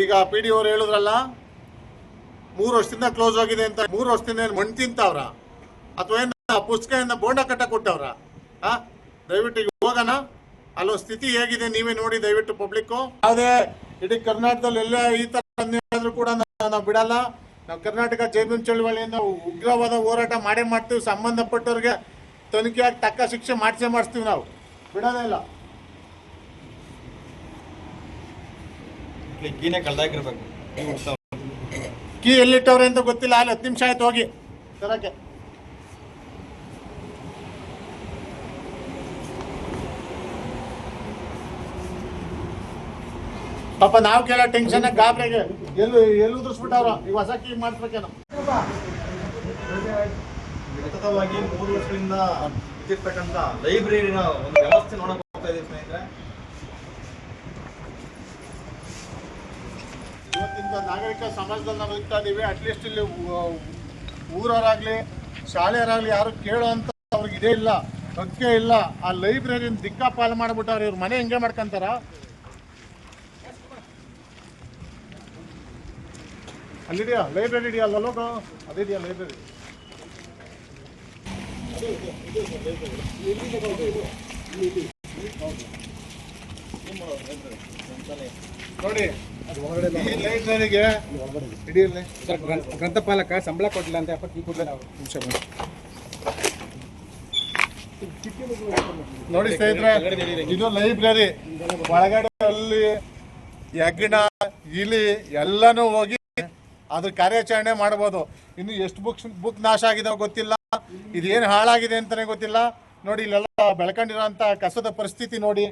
ಈಗ ಪಿ ಡಿ ಅವರು ಹೇಳಿದ್ರಲ್ಲ, ಮೂರು ವರ್ಷದಿಂದ ಕ್ಲೋಸ್ ಆಗಿದೆ ಅಂತ, ಮೂರು ವರ್ಷದಿಂದ ಏನು ಮಣ್ಣು ತಿಂತವ್ರ? ಅಥವಾ ಏನು ಪುಸ್ತಕ ಬೋಂಡ ಕಟ್ಟ ಕೊಟ್ಟವ್ರ? ಆ, ದಯವಿಟ್ಟು ಈಗ ಹೋಗೋಣ. ಅಲ್ಲೊಂದು ಸ್ಥಿತಿ ಹೇಗಿದೆ ನೀವೇ ನೋಡಿ, ದಯವಿಟ್ಟು ಪಬ್ಲಿಕ್ ಯಾವುದೇ ಇಡೀ ಕರ್ನಾಟಕದಲ್ಲಿ ಎಲ್ಲ ಈ ಆದ್ರೂ ಕೂಡ ನಾವು ಬಿಡಲ್ಲ. ನಾವು ಕರ್ನಾಟಕ ಜೈಬೀಮ್ ಚಳುವಳಿಯಿಂದ ಉಗ್ರವಾದ ಹೋರಾಟ ಮಾಡೇ ಮಾಡ್ತೀವಿ ಸಂಬಂಧಪಟ್ಟವ್ರಿಗೆ ತನಿಖೆಯಾಗಿ ತಕ್ಕ ಶಿಕ್ಷೆ ಮಾಡಿಸೇ ಮಾಡಿಸ್ತೀವಿ ನಾವು. ಬಿಡೋದೇ ಇಲ್ಲ.
ಕೀನೇ
ಕೀ ಎಲ್ಲಿಟ್ಟವ್ರೆ ಅಂತ ಗೊತ್ತಿಲ್ಲ ಅಲ್ಲಿ ಹತ್ತು ನಿಮಿಷ ಆಯ್ತು ಹೋಗಿ. ತರಕ್ಕೆ ಪಾಪ ನಾವು ಕೇಳೋ ಟೆನ್ಷನ್ ಗಾಬ್ರಿಗೆ ಎಲ್ಲ ಎಲ್ಲಿ ಉದುರಿಸ್ಬಿಟ್ಟವ್ರ ಈಗ ಹೊಸ ಕೀ ಮಾಡಿಸ್ಬೇಕೇನೋ?
ಸತತವಾಗಿ ಮೂರು ವರ್ಷಗಳಿಂದ ಇದ್ದಿರ್ತಕ್ಕಂಥ ಲೈಬ್ರರಿನ ಒಂದು ವ್ಯವಸ್ಥೆ ನೋಡಕ್ ಹೋಗ್ತಾ ಇದೀವಿ ಸ್ನೇಹಿತರೆ.
ಇವತ್ತಿಂದ ನಾಗರಿಕ ಸಮಾಜದಲ್ಲಿ ನಾವು ಇರ್ತಾ ಇದೀವಿ ಅಟ್ಲೀಸ್ಟ್ ಇಲ್ಲಿ ಊರವರಾಗ್ಲಿ ಶಾಲೆಯರಾಗ್ಲಿ ಯಾರು ಕೇಳೋ ಅಂತ ಅವ್ರಿಗೆ ಇದೇ ಇಲ್ಲ ಹಕ್ಕೇ ಇಲ್ಲ. ಆ ಲೈಬ್ರರಿನ ದಿಕ್ಕಾಪಾಲು ಮಾಡ್ಬಿಟ್ಟವ್ರ ಇವ್ರ ಮನೆ ಹೆಂಗೆ ಮಾಡ್ಕೊಂತಾರ. ಅಲ್ಲಿದೆಯಾ? ಲೈಬ್ರರಿ ಇದೆಯಾ ಅಲ್ಲ ಲೋಕ? ಅದಿದೆಯಾ ಲೈಬ್ರರಿ ನೋಡಿ ಈ ಲೈಬ್ರರಿಗೆ ಹಿಡಿಯಲ್ಲ
ಸರ್ ಗ್ರಂಥಪಾಲಕ ಸಂಬಳ ಕೊಟ್ಟಿಲ್ಲ ಅಂತ ಅಪ್ಪ ಕೀ ಕೊಡಲಿಲ್ಲ ಅವರು. ನಿಮಿಷ
ನೋಡಿ ಸ್ನೇಹಿತರೆ ಇದು ಲೈಬ್ರರಿ ಒಳಗಡೆ ಅಲ್ಲಿ ಯಜ್ಞ ಇಲಿ ಎಲ್ಲನೂ ಹೋಗಿ ಅದ್ರ ಕಾರ್ಯಾಚರಣೆ ಮಾಡ್ಬೋದು. ಇನ್ನು ಎಷ್ಟು ಬುಕ್ಸ್ ಬುಕ್ ನಾಶ ಆಗಿದೆ ಗೊತ್ತಿಲ್ಲ. ಇದೇನು ಹಾಳಾಗಿದೆ ಅಂತಾನೆ ಗೊತ್ತಿಲ್ಲ. ನೋಡಿ ಇಲ್ಲೆಲ್ಲ ಬೆಳ್ಕೊಂಡಿರೋಂಥ ಕಸದ ಪರಿಸ್ಥಿತಿ ನೋಡಿ.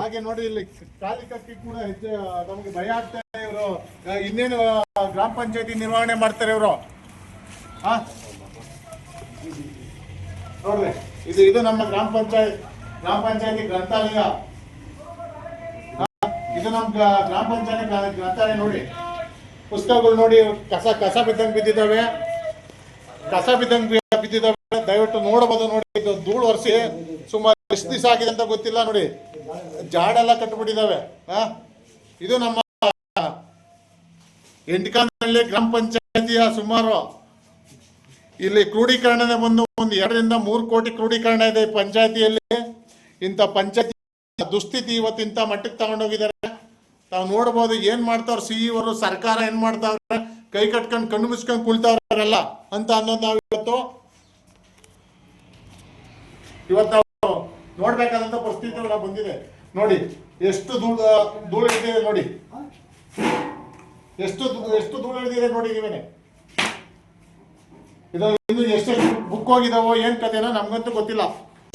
ಹಾಗೆ ನೋಡಿ ಇಲ್ಲಿ ಕಾಲಿಕಕ್ಕೆ ಕೂಡ ಹೆಚ್ಚು ನಮಗೆ ಭಯ ಆಗ್ತಾ ಇದೆ ಇವರು. ಇನ್ನೇನು ಗ್ರಾಮ ಪಂಚಾಯತಿ ನಿರ್ವಹಣೆ ಮಾಡ್ತಾರೆ ಇವರು. ಹಾ ನೋಡ್ರಿ ಇದು ಇದು ನಮ್ಮ ಗ್ರಾಮ ಪಂಚಾಯತ್ ಗ್ರಾಮ ಪಂಚಾಯತಿ ಗ್ರಂಥಾಲಯ. ಇದು ನಮ್ಮ ಗ್ರಾಮ ಪಂಚಾಯತಿ ಗ್ರಂಥಾಲಯ ನೋಡಿ. ಪುಸ್ತಕಗಳು ನೋಡಿ, ಕಸ ಕಸ ಬಿದ್ದಂಗೆ ಬಿದ್ದಿದ್ದಾವೆ. ಕಸ ಬಿದ್ದಂಗೆ ಬಿದ್ದಿದ್ದಾವೆ. ದಯವಿಟ್ಟು ನೋಡಬಹುದು ನೋಡಿ, ಇದು ಧೂಳು ಒರೆಸಿ ಸುಮಾರು ಎಷ್ಟು ದಿವಸ ಆಗಿದೆ ಅಂತ ಗೊತ್ತಿಲ್ಲ ನೋಡಿ. ಜಾಡೆಲ್ಲ ಕಟ್ಬಿಟ್ಟಿದ್ದಾವೆ. ಇದು ನಮ್ಮ ಎಂಟಿಕಾನಲ್ಲಿ ಗ್ರಾಮ ಪಂಚಾಯತಿಯ ಸುಮಾರು ಇಲ್ಲಿ ಕ್ರೋಢೀಕರಣ ಬಂದು ಒಂದು ಎರಡರಿಂದ ಮೂರು ಕೋಟಿ ಕ್ರೋಢೀಕರಣ ಇದೆ ಪಂಚಾಯತಿಯಲ್ಲಿ. ಇಂಥ ಪಂಚಾಯತಿ ದುಸ್ಥಿತಿ ಇವತ್ತು ಇಂಥ ಮಟ್ಟಕ್ಕೆ ತಗೊಂಡೋಗಿದ್ದಾರೆ. ತಾವು ನೋಡ್ಬೋದು ಏನ್ ಮಾಡ್ತಾವ್ರ ಸಿ ಅವರು ಸರ್ಕಾರ ಏನ್ ಮಾಡ್ತಾವ್ರೆ? ಕೈ ಕಟ್ಕೊಂಡು ಕಣ್ಣು ಮುಚ್ಕೊಂಡು ಕುಳ್ತಾವ್ರಲ್ಲ ಅಂತ ಅನ್ನೋದು ನಾವು ಇವತ್ತು ಇವತ್ತು ನೋಡ್ಬೇಕಾದಂತ ಪರಿಸ್ಥಿತಿ ಬಂದಿದೆ. ನೋಡಿ, ಎಷ್ಟು ಧೂಳು ಹಿಡಿದಿದೆ ನೋಡಿ. ಎಷ್ಟು ಎಷ್ಟು ಧೂಳು ಹಿಡಿದಿದೆ ನೋಡಿ ನೀವೇನೆ. ಇದು ಎಷ್ಟೆಷ್ಟು ಬುಕ್ ಹೋಗಿದಾವೋ, ಏನ್ ಕಥೆನೋ ನಮ್ಗಂತೂ ಗೊತ್ತಿಲ್ಲ.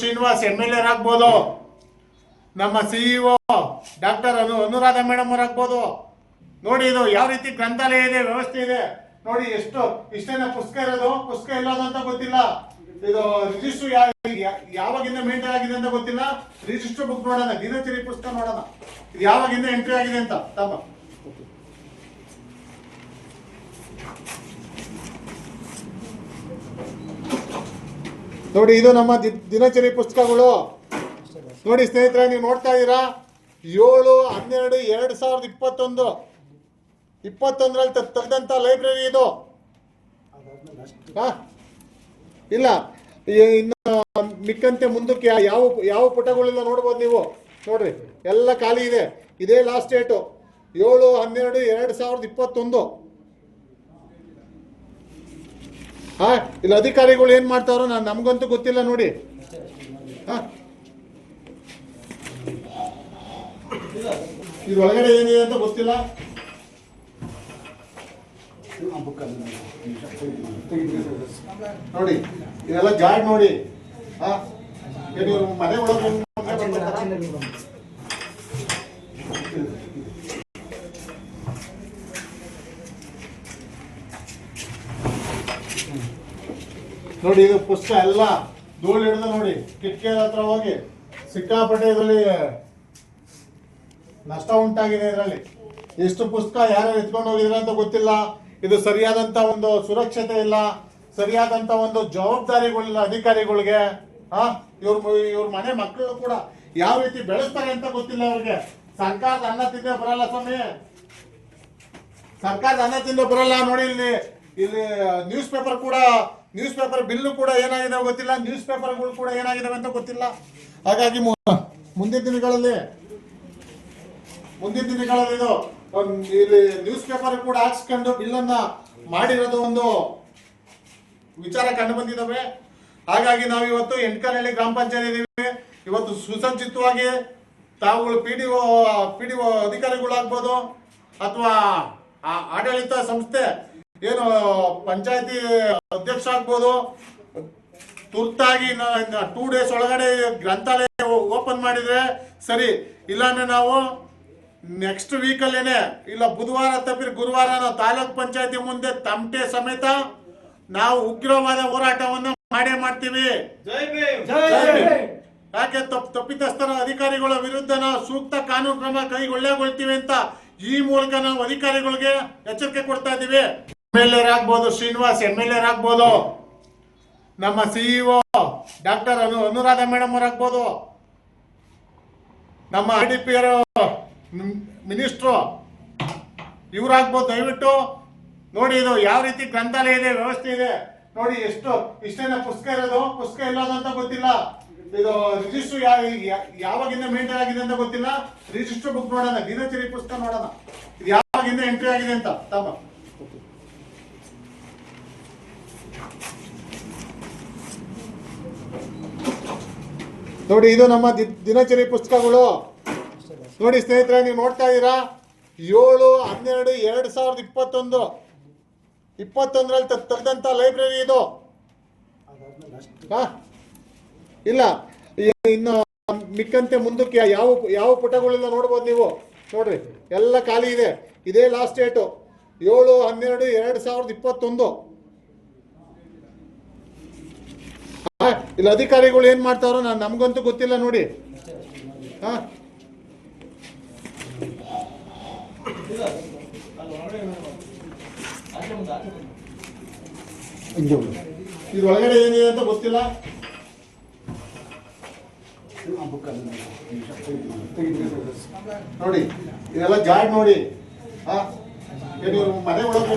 ಶ್ರೀನಿವಾಸ್ ಎಂ ಎಲ್ ಎರ್ ಆಗ್ಬೋದು. ನಮ್ಮ CEO doctor Anu Anuradha madam ಅವರಾಗ್ಬೋದು ನೋಡಿ ಇದು ಯಾವ ರೀತಿ ಗ್ರಂಥಾಲಯ ಇದೆ, ವ್ಯವಸ್ಥೆ ಇದೆ. ನೋಡಿ ಎಷ್ಟು ಇಷ್ಟೇನ ಪುಸ್ತಕ ಇರೋದು? ಪುಸ್ತಕ ಇಲ್ಲೋದು ಅಂತ ಗೊತ್ತಿಲ್ಲ. ಇದು ರಿಜಿಸ್ಟರ್ ಯಾವಾಗಿಂದ ಮೇಂಟೈನ್ ಆಗಿದೆ ಅಂತ ಗೊತ್ತಿಲ್ಲ. ರಿಜಿಸ್ಟರ್ ಬುಕ್ ನೋಡೋಣ, ದಿನಚರಿ ಪುಸ್ತಕ ನೋಡೋಣ. ಇದು ಯಾವಾಗಿಂದ ಎಂಟ್ರಿ ಆಗಿದೆ ಅಂತ, ತಮ್ಮ. ನೋಡಿ ಇದು ನಮ್ಮ ದಿನಚರಿ ಪುಸ್ತಕಗಳು. ನೋಡಿ ಸ್ನೇಹಿತರೆ, ನೀವು ನೋಡ್ತಾ ಇದ್ದೀರಾ? ಏಳು, ಹನ್ನೆರಡು, ಎರಡು ಸಾವಿರದ ಇಪ್ಪತ್ತೊಂದು. ಇಪ್ಪತ್ತೊಂದರಲ್ಲಿ ತೆಗೆದಂಥ ಲೈಬ್ರರಿ ಇದು? ಇಲ್ಲ ಇನ್ನು ಮಿಕ್ಕಂತೆ ಮುಂದಕ್ಕೆ ಯಾವ ಯಾವ ಪುಟಗಳೆಲ್ಲ ನೋಡ್ಬೋದು ನೀವು? ನೋಡ್ರಿ, ಎಲ್ಲ ಖಾಲಿ ಇದೆ. ಇದೇ ಲಾಸ್ಟ್ ಡೇಟು ಏಳು, ಹನ್ನೆರಡು, ಎರಡು ಸಾವಿರದ ಇಪ್ಪತ್ತೊಂದು. ಹಾ? ಇಲ್ಲಿ, ಅಧಿಕಾರಿಗಳು ಏನು ಮಾಡ್ತಾರೋ ನಾನು ನಮಗಂತೂ ಗೊತ್ತಿಲ್ಲ ನೋಡಿ. ಹಾ? ಇದ್ರೊಳಗಡೆ ಏನಿದೆ ಅಂತ ಗೊತ್ತಿಲ್ಲ. ನೋಡಿ, ಇದೆಲ್ಲ ಜಾಡ್ ನೋಡಿ. ಮನೆ ಒಳಗೆ ನೋಡಿ, ಇದು ಪುಸ್ತಕ ಎಲ್ಲ ಧೂಳು ಹಿಡಿದು ನೋಡಿ. ಕಿಟಕಿ ಹತ್ರ ಹೋಗಿ ಸಿಕ್ಕಾಪಟ್ಟೆ ಇದರಲ್ಲಿ ನಷ್ಟ ಉಂಟಾಗಿದೆ ಇದರಲ್ಲಿ. ಎಷ್ಟು ಪುಸ್ತಕ ಯಾರು ಎತ್ಕೊಂಡು ಹೋಗಿದ್ರೆ ಅಂತ ಗೊತ್ತಿಲ್ಲ. ಇದು ಸರಿಯಾದಂತ ಒಂದು ಸುರಕ್ಷತೆ ಇಲ್ಲ. ಸರಿಯಾದಂತ ಒಂದು ಜವಾಬ್ದಾರಿಗಳಿಲ್ಲ ಅಧಿಕಾರಿಗಳಿಗೆ. ಹಾ, ಇವ್ರ ಇವ್ರ ಮನೆ ಮಕ್ಕಳು ಕೂಡ ಯಾವ ರೀತಿ ಬೆಳೆಸ್ತಾರೆ ಅಂತ ಗೊತ್ತಿಲ್ಲ ಅವ್ರಿಗೆ ಸರ್ಕಾರದ ಅನ್ನ ತಿಂದೆ ಬರಲ್ಲ ಸ್ವಾಮಿ. ಸರ್ಕಾರದ ಅನ್ನ ತಿಂದು ಬರಲ್ಲ ನೋಡಿ ಇಲ್ಲಿ. ಇಲ್ಲಿ ನ್ಯೂಸ್ ಪೇಪರ್ ಕೂಡ, ನ್ಯೂಸ್ ಪೇಪರ್ ಬಿಲ್ಲು ಕೂಡ ಏನಾಗಿದೆ ಗೊತ್ತಿಲ್ಲ. ನ್ಯೂಸ್ ಪೇಪರ್ಗಳು ಕೂಡ ಏನಾಗಿದೆ ಅಂತ ಗೊತ್ತಿಲ್ಲ. ಹಾಗಾಗಿ ಮುಂದಿನ ದಿನಗಳಲ್ಲಿ ಮುಂದಿನ ದಿನಗಳಲ್ಲಿ ಇದು ಇಲ್ಲಿ ನ್ಯೂಸ್ ಪೇಪರ್ ಕೂಡ ಹಾಕ್ಸ್ಕೊಂಡು ಬಿಲ್ಲನ್ನ ಮಾಡಿರೋದು ಒಂದು ವಿಚಾರ ಕಂಡು ಬಂದಿದ್ದಾವೆ. ಹಾಗಾಗಿ ನಾವು ಇವತ್ತು ಎಂಟ್ಕನಹಳ್ಳಿ ಗ್ರಾಮ ಪಂಚಾಯತ್ ಇವತ್ತು ಸುಸಜ್ಜಿತವಾಗಿ ತಾವುಗಳು P D O P D O ಅಧಿಕಾರಿಗಳಾಗ್ಬೋದು ಅಥವಾ ಆಡಳಿತ ಸಂಸ್ಥೆ ಏನು ಪಂಚಾಯತಿ ಅಧ್ಯಕ್ಷ ಆಗ್ಬೋದು, ತುರ್ತಾಗಿ ಟೂ ಡೇಸ್ ಒಳಗಡೆ ಗ್ರಂಥಾಲಯ ಓಪನ್ ಮಾಡಿದ್ರೆ ಸರಿ. ಇಲ್ಲಾಂದ್ರೆ ನಾವು ನೆಕ್ಸ್ಟ್ ವೀಕಲ್ಲೇನೆ ಇಲ್ಲ ಬುಧವಾರ ತಪ್ಪಿದ್ರೆ ಗುರುವಾರ ನಾವು ತಾಲೂಕ್ ಪಂಚಾಯತಿ ಮುಂದೆ ತಮಟೆ ಸಮೇತ ನಾವು ಉಗ್ರವಾದ ಹೋರಾಟವನ್ನು ಮಾಡೇ ಮಾಡ್ತೀವಿ.
ಜೈ ಭೀಮ್.
ಯಾಕೆ ತಪ್ಪು ತಪ್ಪಿತಸ್ಥರ ಅಧಿಕಾರಿಗಳ ವಿರುದ್ಧ ನಾವು ಸೂಕ್ತ ಕಾನೂನು ಕ್ರಮ ಕೈಗೊಳ್ಳಗೊಳ್ತೀವಿ ಅಂತ ಈ ಮೂಲಕ ನಾವು ಅಧಿಕಾರಿಗಳಿಗೆ ಎಚ್ಚರಿಕೆ ಕೊಡ್ತಾ ಇದ್ದೀವಿ. ಎಂ ಎಲ್ ಎರ್ ಆಗ್ಬೋದು ಶ್ರೀನಿವಾಸ್ ಎಂ ಎಲ್ ಎರ್ ಆಗ್ಬೋದು. ನಮ್ಮ CEO doctor Anu Anuradha madam ಅವ್ರಾಗ್ಬೋದು. ನಮ್ಮ ಆರ್ ಡಿ ಪಿ ಮಿನಿಸ್ಟ್ರು, ಇವ್ರಾಗ್ಬೋದು ದಯವಿಟ್ಟು ನೋಡಿ ಇದು ಯಾವ ರೀತಿ ಗ್ರಂಥಾಲಯ ಇದೆ, ವ್ಯವಸ್ಥೆ ಇದೆ. ನೋಡಿ ಎಷ್ಟು, ಇಷ್ಟೇನ ಪುಸ್ತಕ ಇರೋದು? ಪುಸ್ತಕ ಇಲ್ಲೋದು ಅಂತ ಗೊತ್ತಿಲ್ಲ. ಇದು ರಿಜಿಸ್ಟರ್ ಯಾವಾಗಿಂದ ಮೇಂಟೈನ್ ಆಗಿದೆ ಅಂತ ಗೊತ್ತಿಲ್ಲ. ರಿಜಿಸ್ಟರ್ ಬುಕ್ ನೋಡೋಣ, ದಿನಚರಿ ಪುಸ್ತಕ ನೋಡೋಣ. ಇದು ಯಾವಾಗಿಂದ ಎಂಟ್ರಿ ಆಗಿದೆ ಅಂತ, ತಮ್ಮ. ನೋಡಿ ಇದು ನಮ್ಮ ದಿನಚರಿ ಪುಸ್ತಕಗಳು. ನೋಡಿ ಸ್ನೇಹಿತರೆ, ನೀವು ನೋಡ್ತಾ ಇದ್ದೀರಾ? ಏಳು, ಹನ್ನೆರಡು, ಎರಡು ಸಾವಿರದ ಇಪ್ಪತ್ತೊಂದು. ಇಪ್ಪತ್ತೊಂದರಲ್ಲಿ ತೆಗೆದಂಥ ಲೈಬ್ರರಿ ಇದು? ಇಲ್ಲ. ಇನ್ನು ಮಿಕ್ಕಂತೆ ಮುಂದಕ್ಕೆ ಯಾವ ಯಾವ ಪುಟಗಳೆಲ್ಲ ನೋಡ್ಬೋದು ನೀವು? ನೋಡ್ರಿ, ಎಲ್ಲ ಖಾಲಿ ಇದೆ. ಇದೇ ಲಾಸ್ಟ್ ಡೇಟು ಏಳು, ಹನ್ನೆರಡು, ಎರಡು ಸಾವಿರದ ಇಪ್ಪತ್ತೊಂದು. ಇಲ್ಲಿ, ಅಧಿಕಾರಿಗಳು ಏನು ಮಾಡ್ತಾರೋ ನಾನು ನಮಗಂತೂ ಗೊತ್ತಿಲ್ಲ ನೋಡಿ. ಹಾ? ಇದ್ರೊಳಗಡೆ ಏನಿದೆ ಅಂತ ಗೊತ್ತಿಲ್ಲ. ನೋಡಿ, ಇದೆಲ್ಲ ಜಾಡ್ ನೋಡಿ. ಹಾಂ ಮನೆ ಒಳಗೆ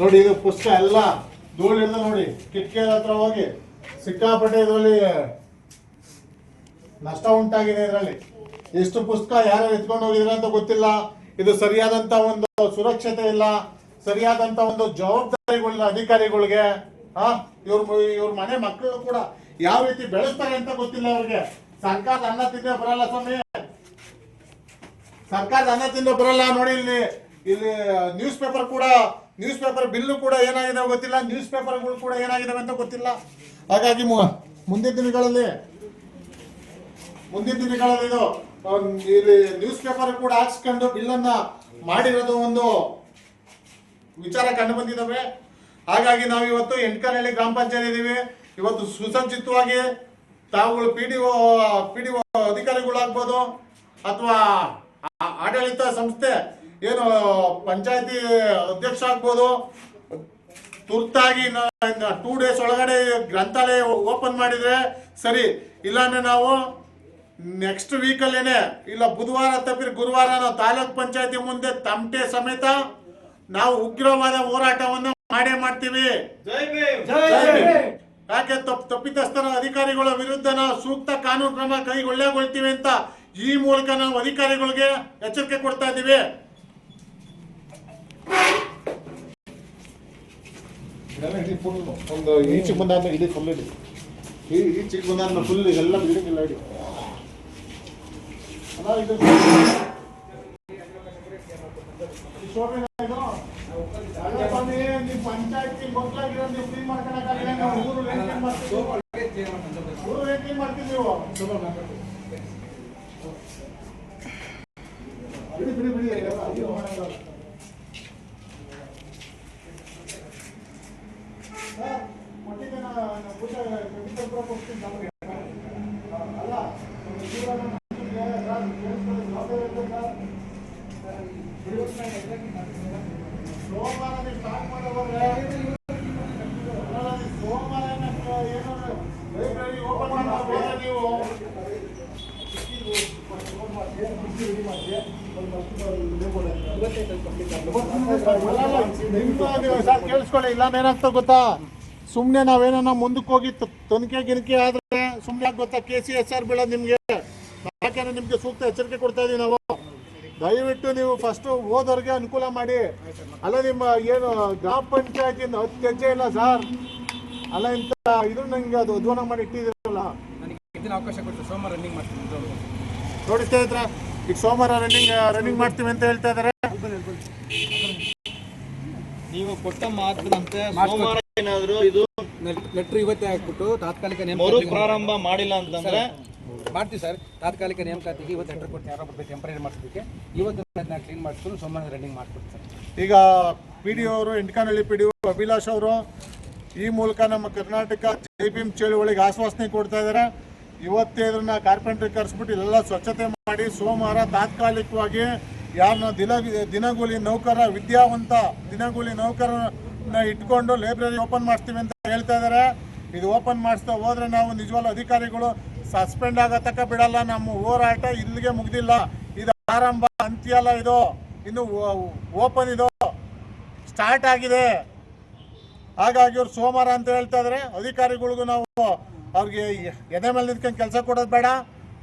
ನೋಡಿ, ಇದು ಪುಸ್ತಕ ಎಲ್ಲ ಧೂಳಿಂದ ನೋಡಿ. ಕಿಟಕಿ ಹತ್ರ ಹೋಗಿ ಸಿಕ್ಕಾಪಟ್ಟೆ ಇದರಲ್ಲಿ ನಷ್ಟ ಉಂಟಾಗಿದೆ ಇದರಲ್ಲಿ. ಎಷ್ಟು ಪುಸ್ತಕ ಯಾರು ಎತ್ಕೊಂಡು ಹೋಗಿದ್ರೆ ಅಂತ ಗೊತ್ತಿಲ್ಲ. ಇದು ಸರಿಯಾದಂತ ಒಂದು ಸುರಕ್ಷತೆ ಇಲ್ಲ. ಸರಿಯಾದಂತ ಒಂದು ಜವಾಬ್ದಾರಿಗಳ ಅಧಿಕಾರಿಗಳಿಗೆ, ಹಾ, ಇವ್ರ ಇವ್ರ ಮನೆ ಮಕ್ಕಳು ಕೂಡ ಯಾವ ರೀತಿ ಬೆಳೆಸ್ತಾರೆ ಅಂತ ಗೊತ್ತಿಲ್ಲ ಅವ್ರಿಗೆ. ಸರ್ಕಾರದ ಅನ್ನ ತಿಂದೆ ಬರಲ್ಲ ಸ್ವಾಮಿ. ಸರ್ಕಾರದ ಅನ್ನ ಬರಲ್ಲ ನೋಡಿ ಇಲ್ಲಿ. ಇಲ್ಲಿ ನ್ಯೂಸ್ ಪೇಪರ್ ಕೂಡ, ನ್ಯೂಸ್ ಪೇಪರ್ ಬಿಲ್ಲು ಕೂಡ ಏನಾಗಿದೆ ಗೊತ್ತಿಲ್ಲ. ನ್ಯೂಸ್ ಪೇಪರ್ಗಳು ಕೂಡ ಏನಾಗಿದಾವೆ ಅಂತ ಗೊತ್ತಿಲ್ಲ. ಹಾಗಾಗಿ ಮುಂದಿನ ದಿನಗಳಲ್ಲಿ ಮುಂದಿನ ದಿನಗಳಲ್ಲಿ ಇಲ್ಲಿ ನ್ಯೂಸ್ ಪೇಪರ್ ಕೂಡ ಹಾಕ್ಸ್ಕೊಂಡು ಬಿಲ್ಲನ್ನ ಮಾಡಿರೋದು ಒಂದು ವಿಚಾರ ಕಂಡು ಬಂದಿದ್ದಾವೆ ಹಾಗಾಗಿ ನಾವು ಇವತ್ತು ಎಂಟ್ಕನಹಳ್ಳಿ ಗ್ರಾಮ ಪಂಚಾಯತ್ ಇದ್ದೀವಿ. ಇವತ್ತು ಸುಸಜ್ಜಿತವಾಗಿ ತಾವುಗಳು P D O P D O ಅಧಿಕಾರಿಗಳಾಗ್ಬೋದು ಅಥವಾ ಆಡಳಿತ ಸಂಸ್ಥೆ ಏನು ಪಂಚಾಯತಿ ಅಧ್ಯಕ್ಷ ಆಗ್ಬೋದು. ತುರ್ತಾಗಿ ಟೂ ಡೇಸ್ ಒಳಗಡೆ ಗ್ರಂಥಾಲಯ ಓಪನ್ ಮಾಡಿದ್ರೆ ಸರಿ. ಇಲ್ಲಾಂದ್ರೆ ನಾವು ನೆಕ್ಸ್ಟ್ ವೀಕಲ್ಲೇನೆ ಇಲ್ಲ ಬುಧವಾರ ತಪ್ಪಿದ್ರೆ ಗುರುವಾರ ನಾವು ತಾಲೂಕ್ ಪಂಚಾಯತಿ ಮುಂದೆ ತಮಟೆ ಸಮೇತ ನಾವು ಉಗ್ರವಾದ ಹೋರಾಟವನ್ನು ಮಾಡೇ ಮಾಡ್ತೀವಿ.
ಜೈ ಭೀಮ್.
ಜೈ ಭೀಮ್.
ಯಾಕೆ ತಪ್ಪು ತಪ್ಪಿತಸ್ಥರ ಅಧಿಕಾರಿಗಳ ವಿರುದ್ಧ ನಾವು ಸೂಕ್ತ ಕಾನೂನು ಕ್ರಮ ಕೈಗೊಳ್ಳಗೊಳ್ತೀವಿ ಅಂತ ಈ ಮೂಲಕ ನಾವು ಅಧಿಕಾರಿಗಳಿಗೆ ಎಚ್ಚರಿಕೆ ಕೊಡ್ತಾ ಇದ್ದೀವಿ. ಒಂದು ಈಚೆಗೆ ಬಂದಾದ್ಮೇಲೆ ಇಡೀ ಫುಲ್ ಈಚೆಗೆ ಬಂದಾದ್ಮೇಲೆ ಫುಲ್ ಇದೆಲ್ಲ ಬಿಲ್ಡಿಂಗ್ ಇಡಿ. ಅಲ್ಲ ಇದು ಈ ಶೋಭೆನ ಇದು? ಅಲ್ಲ ಸ್ವಾಮಿ, ನಿಮ್ ಪಂಚಾಯ್ತಿ ಮಕ್ಕಳಾಗಿರೋ ನೀವು ಕ್ಲೀನ್ ಮಾಡ್ಕೊಳಕ್ಕಾಗಿಲ್ಲ ನಾವು ಊರು ರೇಂಜಿಂಗ್ ಮಾಡ್ತೀವಿ ಊರು ರೇಂಜಿಂಗ್ ಮಾಡ್ತೀವಿ ನೀವು ಬಿಡಿ ಬಿಡಿ ಬಿಡಿ ಎಲ್ಲ ಇದು ಮಾಡಲ್ಲ. ಸರ್, ಕೊಟ್ಟಿದ್ದೆ ನಾ- ನಾ ಊಟ chemical ಕೂಡ ಕೊಡ್ತೀನಿ ತಮಗೆ. ಅಲ್ಲ ಒಂದು ಜೀವನ ಮನುಷ್ಯನಿಗೆ ಸರ್, ಕೇಳಿಸ್ಕೊಳ್ಳಿ, ಜವಾಬ್ದಾರಿ ಇರುತ್ತೆ ಸರ್. ಸೋಮವಾರ ನೀವು ಸ್ಟಾರ್ಟ್ ಮಾಡೋದ್ರೆ ಸೋಮವಾರ ಏನು ಲೈಬ್ರರಿ ಓಪನ್ ಮಾಡೋದ್ರೆ ನೀವು ಕೇಳಿಸ್ಕೊಳ್ಳಿ ಇಲ್ಲ ಏನಾಗ್ತಾ ಗೊತ್ತಾ? ಸುಮ್ಮನೆ ನಾವೇನ ಮುಂದಕ್ಕೆ ಹೋಗಿ ತೊನಕೆ ತನಿಖೆ ಗಿನಿಕೆ ಆದ್ರೆ ಸುಮ್ಮನೆ ಗೊತ್ತಾ? ಕೆ ಸಿ ಎಸ್ ಆರ್ ಬೀಳೋದು ನಿಮ್ಗೆ. ಯಾಕೆಂದ್ರೆ ನಿಮ್ಗೆ ಸೂಕ್ತ ಎಚ್ಚರಿಕೆ ಕೊಡ್ತಾ ಇದೀವಿ ನಾವು. ದಯವಿಟ್ಟು ನೀವು ಫಸ್ಟ್ ಹೋದವ್ರಿಗೆ ಅನುಕೂಲ ಮಾಡಿ. ಅಲ್ಲ ನಿಮ್ಮ ಏನು ಗ್ರಾಮ ಪಂಚಾಯತಿಯಿಂದ ಹತ್ತು ಹೆಜ್ಜೆ ಇಲ್ಲ ಸರ್. ಅಲ್ಲ ಇಂಥ ಇದು ನಂಗೆ ಅದು ಅಧ್ವಾನ ಮಾಡಿ ಇಟ್ಟಿದ್ದೀರಲ್ಲ.
ಇದನ್ನ ಅವಕಾಶ ಕೊಟ್ಟು ಸೋಮವಾರ ರನ್ನಿಂಗ್ ಮಾಡ್ತೀನಿ
ನೋಡಿ ಸ್ನೇಹಿತರ ಈಗ ಸೋಮವಾರ ರನ್ನಿಂಗ್ ರನ್ನಿಂಗ್ ಮಾಡ್ತೀವಿ ಅಂತ ಹೇಳ್ತಾ ಇದಾರೆ
ನೀವು ಕೊಟ್ಟ ಮಾತಿನಂತೆ ಸೋಮವಾರ ಏನಾದ್ರು ಇದು
ಲೆಟರ್ ಇವತ್ತೇ ಹಾಕ್ಬಿಟ್ಟು ತಾತ್ಕಾಲಿಕ
ಮರು
ನೇಮಕಾತಿ
ಪ್ರಾರಂಭ ಮಾಡಿಲ್ಲ ಅಂತಂದ್ರೆ?
ಮಾಡ್ತೀವಿ ಸರ್. ತಾತ್ಕಾಲಿಕ ನೇಮಕಾತಿಗೆ ಇವತ್ತು ಲೆಟರ್ ಕೊಟ್ಟು ಯಾರೋ ಬರ್ಬೇಕು ಟೆಂಪರರಿ ಮಾಡಿಸೋದಕ್ಕೆ. ಇವತ್ತು ಅದನ್ನ ಕ್ಲೀನ್ ಮಾಡಿಸ್ಕೊಂಡು ಸೋಮವಾರ ರನ್ನಿಂಗ್ ಮಾಡ್ಕೊಡ್ತೀನಿ
ಈಗ ಪಿ ಡಿ ಅವರು ಎಂಟಕಾನಹಳ್ಳಿ ಪಿ ಡಿ ಅಭಿಲಾಷ್ ಅವರು ಈ ಮೂಲಕ ನಮ್ಮ ಕರ್ನಾಟಕ ಜೈ ಭೀಮ್ ಚಳುವಳಿಗೆ ಆಶ್ವಾಸನೆ ಕೊಡ್ತಾ ಇದ್ದಾರೆ. ಇವತ್ತೇ ಇದನ್ನ ಕಾರ್ಪೆಂಟ್ರಿ ಕರೆಸ್ಬಿಟ್ಟು ಇಲ್ಲೆಲ್ಲ ಸ್ವಚ್ಛತೆ ಮಾಡಿ ಸೋಮವಾರ ತಾತ್ಕಾಲಿಕವಾಗಿ ಯಾರನ್ನ ದಿನ ದಿನಗೂಲಿ ನೌಕರ, ವಿದ್ಯಾವಂತ ದಿನಗೂಲಿ ನೌಕರನ್ನ ಇಟ್ಕೊಂಡು ಲೈಬ್ರರಿ ಓಪನ್ ಮಾಡ್ತೀವಿ ಅಂತ ಹೇಳ್ತಾ ಇದ್ದಾರೆ ಇದು ಓಪನ್ ಮಾಡಿಸ್ತಾ ಹೋದ್ರೆ ನಾವು ನಿಜವಾಗ್ಲೂ ಅಧಿಕಾರಿಗಳು ಸಸ್ಪೆಂಡ್ ಆಗೋ ಬಿಡಲ್ಲ. ನಮ್ಮ ಹೋರಾಟ ಇಲ್ಲಿಗೆ ಮುಗ್ದಿಲ್ಲ. ಇದು ಆರಂಭ ಅಂತ್ಯ ಅಲ್ಲ ಇದು. ಇನ್ನು ಓಪನ್ ಇದು ಸ್ಟಾರ್ಟ್ ಆಗಿದೆ. ಹಾಗಾಗಿ ಅವ್ರು ಸೋಮವಾರ ಅಂತ ಹೇಳ್ತಾ ಇದ್ದಾರೆ ಅಧಿಕಾರಿಗಳಿಗೂ ನಾವು ಅವ್ರಿಗೆ ಎದೆ ಮೇಲೆ ನಿಂತ್ಕೊಂಡು ಕೆಲಸ ಕೊಡೋದು ಬೇಡ.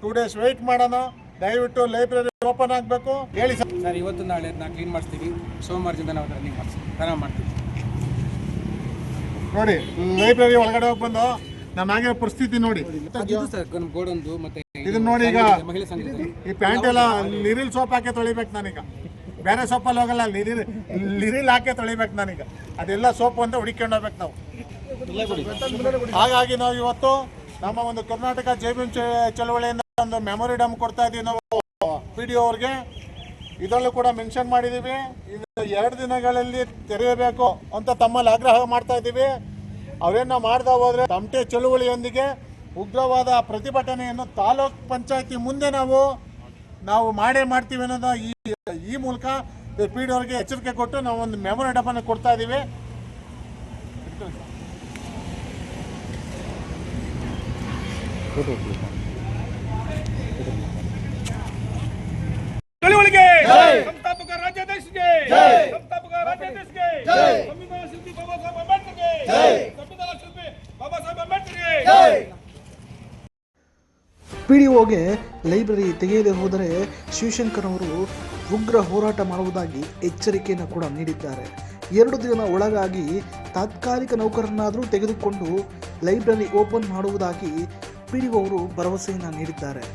ಟೂ ಡೇಸ್ ವೆಯ್ಟ್ ಮಾಡೋಣ. ದಯವಿಟ್ಟು ಲೈಬ್ರರಿ ಓಪನ್ ಆಗಬೇಕು. ಹೇಳಿ ಸರ್.
ಸರ್ ಇವತ್ತು ನಾಳೆ ಅದನ್ನ ಕ್ಲೀನ್ ಮಾಡಿಸ್ತೀವಿ. ಸೋಮವಾರದಿಂದ ನಾವು ರನ್ನಿಂಗ್ ಮಾಡಿಸ್ತೀವಿ ಆರಾಮ್ ಮಾಡ್ತೀವಿ.
ನೋಡಿ ಲೈಬ್ರರಿ ಒಳಗಡೆ ಹೋಗಿ ಬಂದು ನಮ್ಮ ಆಗಿರೋ ಪರಿಸ್ಥಿತಿ ನೋಡಿ.
ಇದು ಸರ್ ನಮ್ಮ ಗೋಡೊಂದು ಮತ್ತೆ
ಇದನ್ನ ನೋಡಿ ಈಗ
ಮಹಿಳಾ
ಈ ಪ್ಯಾಂಟ್ ಎಲ್ಲ ನೀರಿಲ್ ಸೋಪ್ ಹಾಕಿ ತೊಳಿಬೇಕು ನಾನೀಗ. ಬೇರೆ ಸೋಪಲ್ಲಿ ಹೋಗಲ್ಲ ನೀರಿಲ್ ನೀರಿಲ್ ಹಾಕಿ ತೊಳಿಬೇಕು ನಾನೀಗ. ಅದೆಲ್ಲ ಸೋಪ್ ಅಂತ ಹುಡುಕೊಂಡು ಹೋಗ್ಬೇಕು ನಾವು. ಹಾಗಾಗಿ ನಾವು ಇವತ್ತು ನಮ್ಮ ಒಂದು ಕರ್ನಾಟಕ ಜೈವಿನ್ ಚಳವಳಿಯಿಂದ ಒಂದು ಮೆಮೊರಿಡಮ್ ಕೊಡ್ತಾ ಇದೀವಿ ನಾವು ಪಿ ಡಿ ಅವ್ರಿಗೆ. ಇದರಲ್ಲೂ ಕೂಡ ಮೆನ್ಷನ್ ಮಾಡಿದ್ದೀವಿ ಇದು ಎರಡು ದಿನಗಳಲ್ಲಿ ತೆರೆಯಬೇಕು ಅಂತ ತಮ್ಮಲ್ಲಿ ಆಗ್ರಹ ಮಾಡ್ತಾ ಇದ್ದೀವಿ ಅವರೇನ ಮಾಡ್ತಾ ಹೋದ್ರೆ ತಮಟೆ ಚಳುವಳಿಯೊಂದಿಗೆ ಉಗ್ರವಾದ ಪ್ರತಿಭಟನೆಯನ್ನು ತಾಲೂಕ್ ಪಂಚಾಯತಿ ಮುಂದೆ ನಾವು ನಾವು ಮಾಡೇ ಮಾಡ್ತೀವಿ ಅನ್ನೋದು ಈ ಈ ಮೂಲಕ ಪಿ ಡಿ ಅವ್ರಿಗೆ ಎಚ್ಚರಿಕೆ ಕೊಟ್ಟು ನಾವು ಒಂದು ಮೆಮೊರಿಡಮ್ ಅನ್ನು ಕೊಡ್ತಾ ಇದ್ದೀವಿ
ರಾಜ್ಯಾಧ್ಯಕ್ಷಗೆ ಸಂವಿಧಾನ ಶಿಲ್ಪಿ ಬಾಬಾ ಸಾಹೇಬ್ ಅಂಬೇಡ್ಕರ್ಗೆ. ಸಂವಿಧಾನ ಶಿಲ್ಪಿ ಬಾಬಾ ಸಾಹೇಬ್ ಅಂಬೇಡ್ಕರ್ಗೆ.
ಪಿ ಡಿ ಒಗೆ ಲೈಬ್ರರಿ ತೆಗೆಯದೆ ಹೋದರೆ ಶಿವಶಂಕರ್ ಅವರು ಉಗ್ರ ಹೋರಾಟ ಮಾಡುವುದಾಗಿ ಎಚ್ಚರಿಕೆಯನ್ನು ಕೂಡ ನೀಡಿದ್ದಾರೆ. ಎರಡು ದಿನ ಒಳಗಾಗಿ ತಾತ್ಕಾಲಿಕ ನೌಕರನ್ನಾದರೂ ತೆಗೆದುಕೊಂಡು ಲೈಬ್ರರಿ ಓಪನ್ ಮಾಡುವುದಾಗಿ ಪಿ ಡಿ ಅವರು ಭರವಸೆಯನ್ನು ನೀಡಿದ್ದಾರೆ.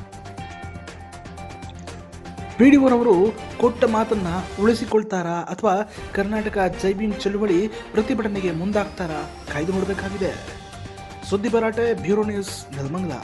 ಪಿ ಡಿ ಒರವರು ಕೊಟ್ಟ ಮಾತನ್ನು ಉಳಿಸಿಕೊಳ್ತಾರಾ ಅಥವಾ ಕರ್ನಾಟಕ ಜೈಬೀಮ್ ಚಳುವಳಿ ಪ್ರತಿಭಟನೆಗೆ ಮುಂದಾಗ್ತಾರಾ ಕಾಯ್ದು ನೋಡಬೇಕಾಗಿದೆ. ಸುದ್ದಿ ಭರಾಟೆ ಬ್ಯೂರೋ ನ್ಯೂಸ್ ನೆಲಮಂಗಲ.